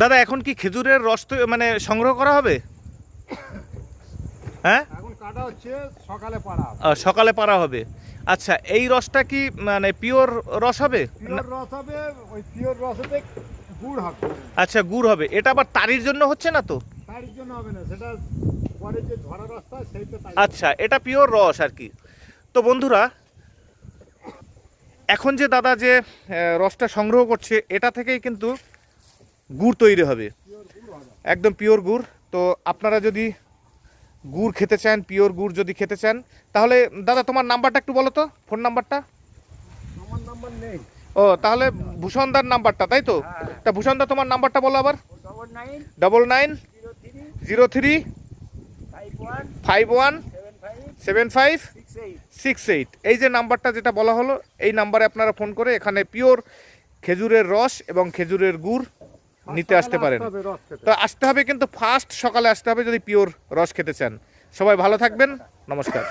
দাদা এখন কি খেজুরের রস তো মানে সংগ্রহ করা হবে? হ্যাঁ? এখন কাটা হচ্ছে সকালে পাড়া আহ, সকালে পারা হবে। আচ্ছা এই রসটা কি মানে পিওর রস হবে? পিওর রস হবে ওই পিওর রসেতে গুড় হবে। আচ্ছা গুড় হবে। এটা আবার তারির জন্য হচ্ছে না তো? তারির জন্য হবে না সেটা পরে যে ঝরা রাস্তা সেইটা তাই আচ্ছা এটা পিওর রস আর কি। তো বন্ধুরা এখন যে দাদা যে রসটা সংগ্রহ করছে এটা থেকেই কিন্তু গুড় তৈরি হবে। একদম পিওর গুড়। তো আপনারা যদি গুড় খেতে চান পিওর গুড় যদি খেতে চান তাহলে দাদা তোমার নাম্বারটা একটু বলো তো ফোন নাম্বারটা। আমার নাম্বার নেই। ও তাহলে ভূষণদার নাম্বারটা তাই তো? তা ভূষণদা তোমার নাম্বারটা বলো আবার। Double nine zero three five one seven five six eight এই যে নাম্বারটা যেটা বলা হলো এই নাম্বারে আপনারা ফোন করে এখানে পিওর খেজুরের রস এবং খেজুরের গুড় নিতে আসতে পারেন। তো আসতে হবে কিন্তু ফার্স্ট সকালে আসতে হবে যদি পিওর রস খেতে চান। সবাই ভালো থাকবেন নমস্কার।